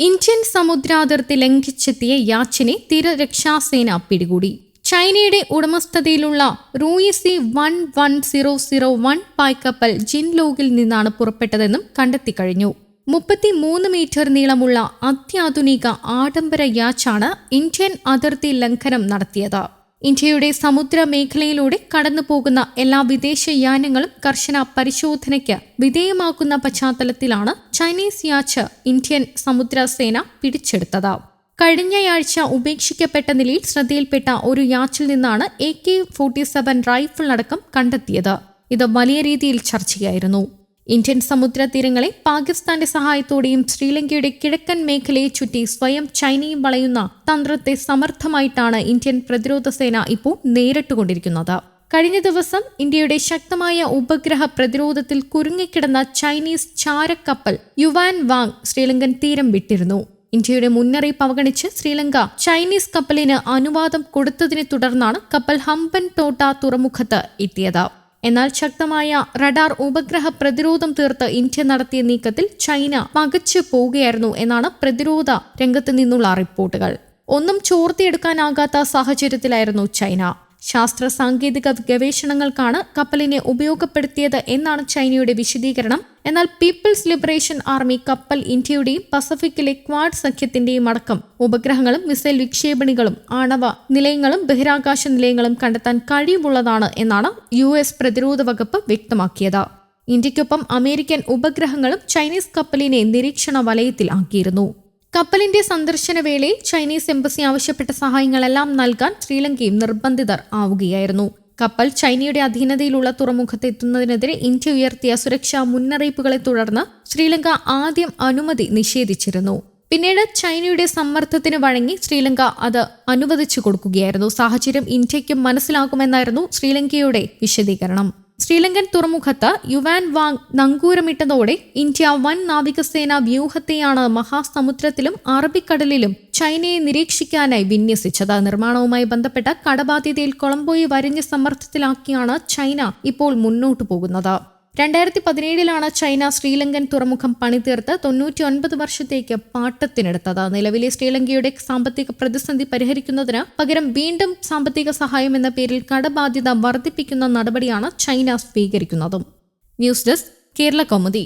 Indian സമുദ്രാതിർത്തി ലംഘിച്ചെത്തിയ യാച്ചിനെ തീരരക്ഷാസേന പിടികൂടി. ചൈനയുടെ ഉടമസ്ഥതയിലുള്ള റൂയിസി one one zero zero one പായ്ക്കപ്പൽ ജിൻലോഗിൽ നിന്നാണ് പുറപ്പെട്ടതെന്നും കണ്ടെത്തിക്കഴിഞ്ഞു മുപ്പത്തിമൂന്ന് മീറ്റർ നീളമുള്ള അത്യാധുനിക ആഡംബര യാച്ചാണ് ഇന്ത്യൻ അതിർത്തി ലംഘനം നടത്തിയത്. ഇന്ത്യയുടെ സമുദ്ര മേഖലയിലൂടെ കടന്നുപോകുന്ന എല്ലാ വിദേശ യാനങ്ങളും കർശന പരിശോധനയ്ക്ക് വിധേയമാക്കുന്ന പശ്ചാത്തലത്തിലാണ് ചൈനീസ് യാച്ച് ഇന്ത്യൻ സമുദ്രസേന പിടിച്ചെടുത്തത്. കഴിഞ്ഞയാഴ്ച ഉപേക്ഷിക്കപ്പെട്ട നിലയിൽ ശ്രദ്ധയിൽപ്പെട്ട ഒരു യാച്ചിൽ നിന്നാണ് A K forty seven rifle അടക്കം കണ്ടെത്തിയത്. ഇത് വലിയ രീതിയിൽ ചർച്ചയായിരുന്നു. ഇന്ത്യൻ സമുദ്ര തീരങ്ങളെ പാകിസ്ഥാന്റെ സഹായത്തോടെയും ശ്രീലങ്കയുടെ കിഴക്കൻ മേഖലയെ ചുറ്റി സ്വയം ചൈനയും വളയുന്ന തന്ത്രത്തെ സമർത്ഥമായിട്ടാണ് ഇന്ത്യൻ പ്രതിരോധ സേന ഇപ്പോൾ നേരിട്ടുകൊണ്ടിരിക്കുന്നത്. കഴിഞ്ഞ ദിവസം ഇന്ത്യയുടെ ശക്തമായ ഉപഗ്രഹ പ്രതിരോധത്തിൽ കുരുങ്ങിക്കിടന്ന ചൈനീസ് ചാരക്കപ്പൽ യുവാൻ വാങ് ശ്രീലങ്കൻ തീരം വിട്ടിരുന്നു. ഇന്ത്യയുടെ മുന്നറിയിപ്പ് അവഗണിച്ച് ശ്രീലങ്ക ചൈനീസ് കപ്പലിന് അനുവാദം കൊടുത്തതിനെ തുടർന്നാണ് കപ്പൽ ഹംബൻ തോട്ട തുറമുഖത്ത് എത്തിയത്. എന്നാൽ ശക്തമായ റഡാർ ഉപഗ്രഹ പ്രതിരോധം തീർത്ത് ഇന്ത്യ നടത്തിയ നീക്കത്തിൽ ചൈന മകച്ചു പോവുകയായിരുന്നു എന്നാണ് പ്രതിരോധ രംഗത്ത് നിന്നുള്ള റിപ്പോർട്ടുകൾ. ഒന്നും ചോർത്തിയെടുക്കാനാകാത്ത സാഹചര്യത്തിലായിരുന്നു ചൈന. ശാസ്ത്ര സാങ്കേതിക ഗവേഷണങ്ങൾക്കാണ് കപ്പലിനെ ഉപയോഗപ്പെടുത്തിയത് എന്നാണ് ചൈനയുടെ വിശദീകരണം. എന്നാൽ പീപ്പിൾസ് ലിബറേഷൻ ആർമി കപ്പൽ ഇന്ത്യയുടെയും പസഫിക്കിലെ ക്വാഡ് സഖ്യത്തിന്റെയും അടക്കം ഉപഗ്രഹങ്ങളും മിസൈൽ വിക്ഷേപണികളും ആണവ നിലയങ്ങളും ബഹിരാകാശ നിലയങ്ങളും കണ്ടെത്താൻ കഴിവുള്ളതാണ് എന്നാണ് യു പ്രതിരോധ വകുപ്പ് വ്യക്തമാക്കിയത്. ഇന്ത്യക്കൊപ്പം അമേരിക്കൻ ഉപഗ്രഹങ്ങളും ചൈനീസ് കപ്പലിനെ നിരീക്ഷണ വലയത്തിൽ ആക്കിയിരുന്നു. കപ്പലിന്റെ സന്ദർശന വേളയിൽ ചൈനീസ് എംബസി ആവശ്യപ്പെട്ട സഹായങ്ങളെല്ലാം നൽകാൻ ശ്രീലങ്കയും നിർബന്ധിതർ ആവുകയായിരുന്നു. കപ്പൽ ചൈനയുടെ അധീനതയിലുള്ള തുറമുഖത്തെത്തുന്നതിനെതിരെ ഇന്ത്യ ഉയർത്തിയ സുരക്ഷാ മുന്നറിയിപ്പുകളെ തുടർന്ന് ശ്രീലങ്ക ആദ്യം അനുമതി നിഷേധിച്ചിരുന്നു. പിന്നീട് ചൈനയുടെ സമ്മർദ്ദത്തിന് വഴങ്ങി ശ്രീലങ്ക അത് അനുവദിച്ചു കൊടുക്കുകയായിരുന്നു. സാഹചര്യം ഇന്ത്യയ്ക്കും മനസ്സിലാകുമെന്നായിരുന്നു ശ്രീലങ്കയുടെ വിശദീകരണം. ശ്രീലങ്കൻ തുറമുഖത്ത് യുവാൻ വാങ് നങ്കൂരമിട്ടതോടെ ഇന്ത്യ വൻ നാവികസേന വ്യൂഹത്തെയാണ് മഹാസമുദ്രത്തിലും അറബിക്കടലിലും ചൈനയെ നിരീക്ഷിക്കാനായി വിന്യസിച്ചത്. നിർമ്മാണവുമായി ബന്ധപ്പെട്ട കടബാധ്യതയിൽ കൊളംബോയെ വരിഞ്ഞ സമ്മർദ്ദത്തിലാക്കിയാണ് ചൈന ഇപ്പോൾ മുന്നോട്ടു പോകുന്നത്. രണ്ടായിരത്തി പതിനേഴിലാണ് ചൈന ശ്രീലങ്കൻ തുറമുഖം പണിതീർത്ത് തൊണ്ണൂറ്റി ഒൻപത് വർഷത്തേക്ക് പാട്ടത്തിനെടുത്തത്. നിലവിലെ ശ്രീലങ്കയുടെ സാമ്പത്തിക പ്രതിസന്ധി പരിഹരിക്കുന്നതിന് പകരം വീണ്ടും സാമ്പത്തിക സഹായം എന്ന പേരിൽ കടബാധ്യത വർദ്ധിപ്പിക്കുന്ന നടപടിയാണ് China സ്വീകരിക്കുന്നതും. News desk Kerala Kaumudi.